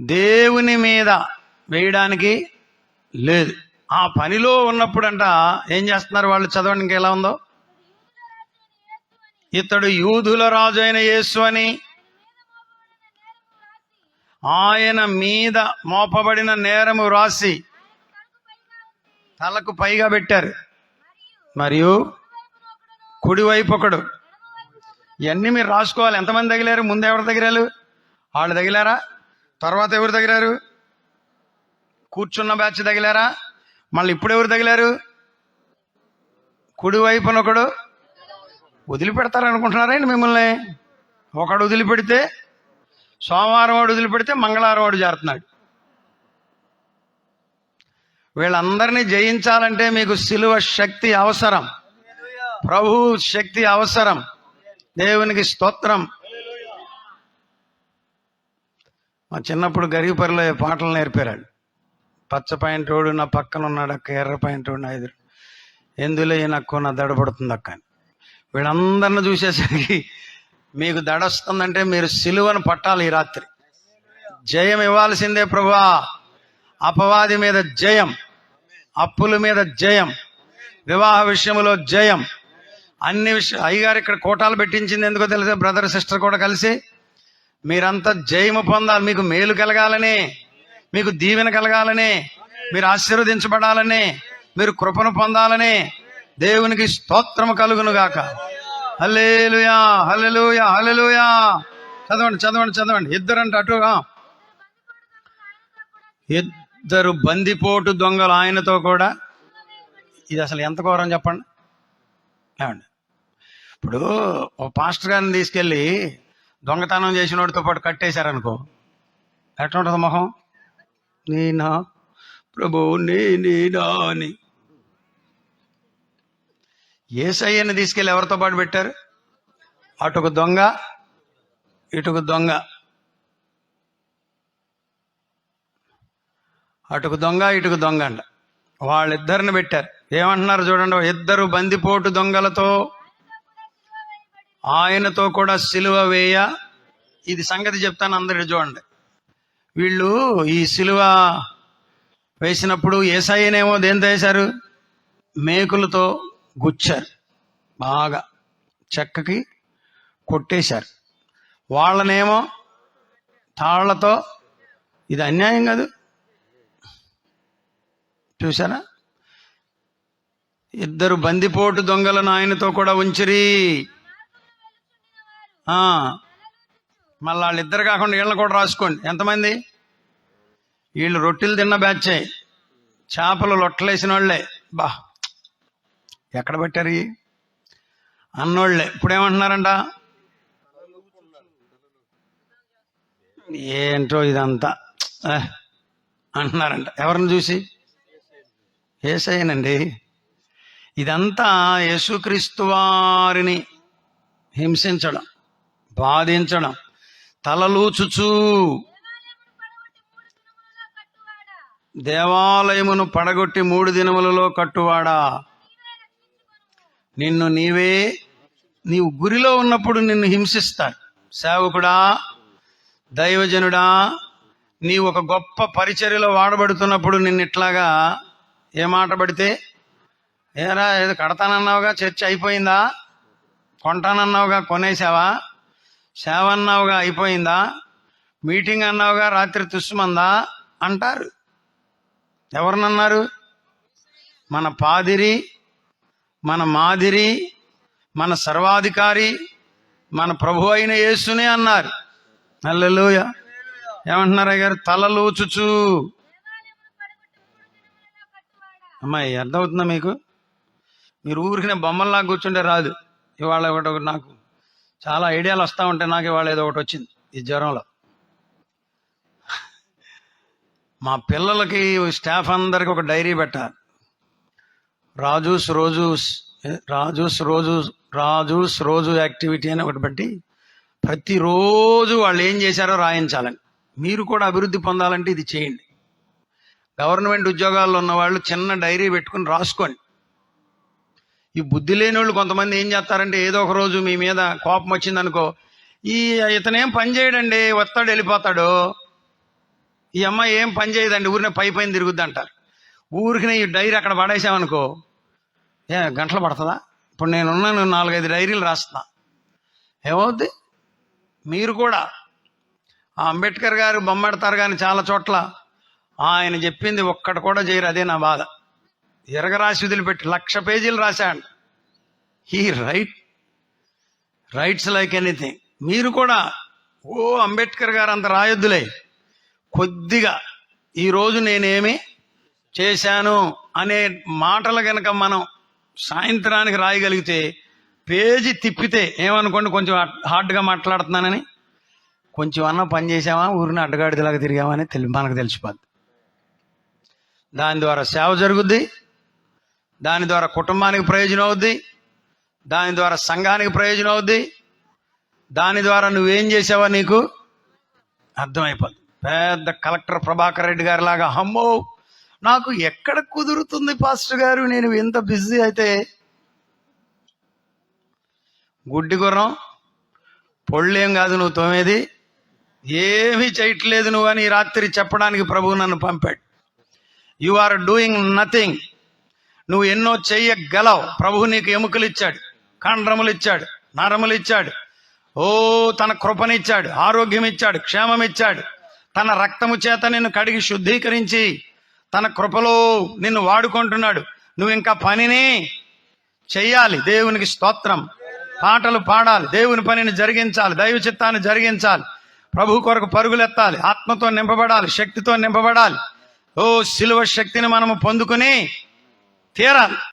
దేవుని మీద వేయడానికి లేదు. ఆ పనిలో ఉన్నప్పుడంట ఏం చేస్తున్నారు వాళ్ళు? చదవండి ఇంకెలా ఉందో. ఇతడు యూదుల రాజు అయిన యేసు అని ఆయన మీద మోపబడిన నేరము రాసి తలకు పైగా పెట్టారు. మరియు కుడివైపు ఒకడు. ఇవన్నీ మీరు రాసుకోవాలి. ఎంతమంది తగిలారు? ముందు ఎవరు తగిలారు? వాళ్ళు తగిలారా? తర్వాత ఎవరు తగిలారు? కూర్చున్న బ్యాచ్ తగిలారా? మళ్ళీ ఇప్పుడు ఎవరు తగిలారు? కుడివైపున ఒకడు వదిలిపెడతారనుకుంటున్నారండి మిమ్మల్ని? ఒకడు వదిలిపెడితే సోమవారం వాడు వదిలిపెడితే మంగళవారం వాడు చేరుతున్నాడు వీళ్ళందరినీ జయించాలంటే మీకు సిలువ శక్తి అవసరం. ప్రభు శక్తి అవసరం. దేవునికి స్తోత్రం. మా చిన్నప్పుడు గరిగిపరిలో పాటలు నేర్పారాడు. పచ్చ పాయింటోడు నా పక్కన ఉన్నాడు అక్క ఎర్ర పాయింటోడు నా ఎదురు. ఎందులో ఈ నక్కు నా దడపడుతుంది అక్క అని. వీళ్ళందరిని చూసేసరికి మీకు దడొస్తుందంటే మీరు సిలువను పట్టాలి ఈ రాత్రి. జయం ఇవ్వాల్సిందే ప్రభా అపవాది మీద జయం. అప్పుల మీద జయం. వివాహ విషయంలో జయం. అన్ని విషయం అయ్యగారు ఇక్కడ కోటాలు పెట్టించింది ఎందుకో తెలిసే? బ్రదర్ సిస్టర్ కూడా కలిసి మీరంతా జయము పొందాలి. మీకు మేలు కలగాలని మీకు దీవెన కలగాలని మీరు ఆశీర్వదించబడాలని మీరు కృపను పొందాలని దేవునికి స్తోత్రము కలుగును గాక హల్లెలూయా హల్లెలుయా హల్లెలూయా. చదవండి చదవండి చదవండి. ఇద్దరంట అటుగా ఇద్దరు బందిపోటు దొంగలు ఆయనతో కూడా. ఇది అసలు ఎంత ఘోరం చెప్పండి. ఏమండి? ఇప్పుడు ఓ పాస్టర్ గారిని తీసుకెళ్ళి దొంగతనం చేసిన వాడితో పాటు కట్టేశారనుకో ఎట్లా ఉంటుంది మొహం? నేనా? ప్రభు నీ నీనా అని. ఏసయ్యని తీసుకెళ్ళి ఎవరితో పాటు పెట్టారు? అటుకు దొంగ ఇటుకు దొంగ. అటుకు దొంగ ఇటుకు దొంగ అంట. వాళ్ళిద్దరిని పెట్టారు. ఏమంటున్నారు చూడండి ఇద్దరు బందిపోటు దొంగలతో ఆయనతో కూడా సిలువ వేయ. ఇది సంగతి చెప్తాను అందరికి చూడండి. వీళ్ళు ఈ సిలువ వేసినప్పుడు ఏసయ్యనేమో దేంతో వేశారు మేకులతో గుచ్చారు. బాగా చెక్కకి కొట్టేశారు. వాళ్ళనేమో తాళ్ళతో ఇది అన్యాయం కాదు. చూసారా ఇద్దరు బందిపోటు దొంగలను ఆయనతో కూడా ఉంచిరి. మళ్ళీ వాళ్ళిద్దరు కాకుండా వీళ్ళని కూడా రాసుకోండి. ఎంతమంది? వీళ్ళు రొట్టెలు తిన్న బ్యాచే. చేపలు లొట్టలేసిన వాళ్ళే. బా. ఎక్కడ పెట్టారు అన్నోళ్ళే. ఇప్పుడు ఏమంటున్నారంట ఏంటో ఇదంతా. అంటున్నారంట. ఎవరిని చూసి? ఏసయ్యనండి. ఇదంతా యేసుక్రీస్తు వారిని హింసించడం. బాధించడం. తలలూచుచు. దేవాలయమును పడగొట్టి మూడు దినములలో కట్టువాడా? నిన్ను నీవే నీవు గురిలో ఉన్నప్పుడు నిన్ను హింసిస్తారు సేవకుడా దైవజనుడా నీవు ఒక గొప్ప పరిచర్యలో వాడబడుతున్నప్పుడు నిన్ను ఇట్లాగా ఏ మాట పడితే? ఏరా ఏదో కడతానన్నావుగా చర్చ అయిపోయిందా? కొంటానన్నావుగా కొనేసావా? సేవ అన్నావుగా అయిపోయిందా? మీటింగ్ అన్నావుగా రాత్రి తుస్సుమందా అంటారు. ఎవరినన్నారు? మన పాదిరి మన మాదిరి మన సర్వాధికారి మన ప్రభు అయిన యేసునే అన్నారు. నల్లలోయ ఏమంటున్నారు అయ్యారు తలలోచుచు అమ్మాయి అర్థమవుతుందా మీకు? మీరు ఊరికిన బొమ్మల్లా కూర్చుంటే రాదు. ఇవాళ ఒకటి ఒకటి నాకు చాలా ఐడియాలు వస్తూ ఉంటే నాకు ఇవాళ ఏదో ఒకటి వచ్చింది ఈ జ్వరంలో. మా పిల్లలకి స్టాఫ్ అందరికి ఒక డైరీ పెట్టాలి రాజూస్ రోజూస్ రాజూస్ రోజు రాజూస్ రోజు యాక్టివిటీ అని ఒకటి బట్టి ప్రతిరోజు వాళ్ళు ఏం చేశారో రాయించాలని. మీరు కూడా అభివృద్ధి పొందాలంటే ఇది చేయండి. గవర్నమెంట్ ఉద్యోగాల్లో ఉన్న వాళ్ళు చిన్న డైరీ పెట్టుకుని రాసుకోండి. ఈ బుద్ధి లేని వాళ్ళు కొంతమంది ఏం చేస్తారంటే ఏదో ఒక రోజు మీ మీద కోపం వచ్చిందనుకో ఈ ఇతనేం పని చేయడండి వస్తాడు వెళ్ళిపోతాడు. ఈ అమ్మాయి ఏం పని చేయదండి ఊరినే పై పైన తిరుగుద్ది అంటారు ఊరికినే ఈ డైరీ అక్కడ పడేసామనుకో ఏ గంటలు పడుతుందా? ఇప్పుడు నేనున్నాను నాలుగైదు డైరీలు రాస్తున్నా. ఏమవుద్ది? మీరు కూడా ఆ అంబేద్కర్ గారు బొమ్మెడతారు కానీ చాలా చోట్ల ఆయన చెప్పింది ఒక్కటి కూడా చేయరు అదే నా బాధ. ఎరగరాసి వదిలిపెట్టి లక్ష పేజీలు రాశాడు. ఈ రైట్ రైట్స్ లైక్ ఎనీథింగ్ మీరు కూడా ఓ అంబేద్కర్ గారు అంత రాయొద్దులే. కొద్దిగా ఈరోజు నేనేమి చేశాను అనే మాటలు కనుక మనం సాయంత్రానికి రాయగలిగితే పేజీ తిప్పితే ఏమనుకోండి కొంచెం హార్డ్గా మాట్లాడుతున్నానని. కొంచెం అన్న పని చేసామా ఊరిని అడ్డగాడిదలాగా తిరిగామని తెలి మనకు తెలిసిపోద్ది. దాని ద్వారా సేవ జరుగుద్ది. దాని ద్వారా కుటుంబానికి ప్రయోజనం అవుద్ది దాని ద్వారా సంఘానికి ప్రయోజనం అవుద్ది దాని ద్వారా నువ్వేం చేసావా నీకు అర్థమైపోద్ది. పెద్ద కలెక్టర్ ప్రభాకర్ రెడ్డి గారి లాగా అమ్మో నాకు ఎక్కడ కుదురుతుంది పాస్టర్ గారు? నేను ఎంత బిజీ అయితే గుడ్డి గుర్రం పొళ్ళేం కాదు నువ్వు తోమేది ఏమీ చేయట్లేదు నువ్వు అని రాత్రి చెప్పడానికి ప్రభువు నన్ను పంపాడు. యు ఆర్ డూయింగ్ నథింగ్ నువ్వు ఎన్నో చెయ్యగలవు. ప్రభువు నీకు ఎముకలు ఇచ్చాడు కండ్రములు ఇచ్చాడు నరములు ఇచ్చాడు ఓ తన కృపనిచ్చాడు ఆరోగ్యం ఇచ్చాడు క్షేమం ఇచ్చాడు తన రక్తము చేత నిన్ను కడిగి శుద్ధీకరించి తన కృపలో నిన్ను వాడుకుంటున్నాడు. నువ్వు ఇంకా పనిని చెయ్యాలి. దేవునికి స్తోత్రం. పాటలు పాడాలి. దేవుని పనిని జరిగించాలి. దైవ చిత్తాన్ని జరిగించాలి. ప్రభు కొరకు పరుగులెత్తాలి. ఆత్మతో నింపబడాలి. శక్తితో నింపబడాలి. ఓ శిలువ శక్తిని మనము పొందుకుని தேராது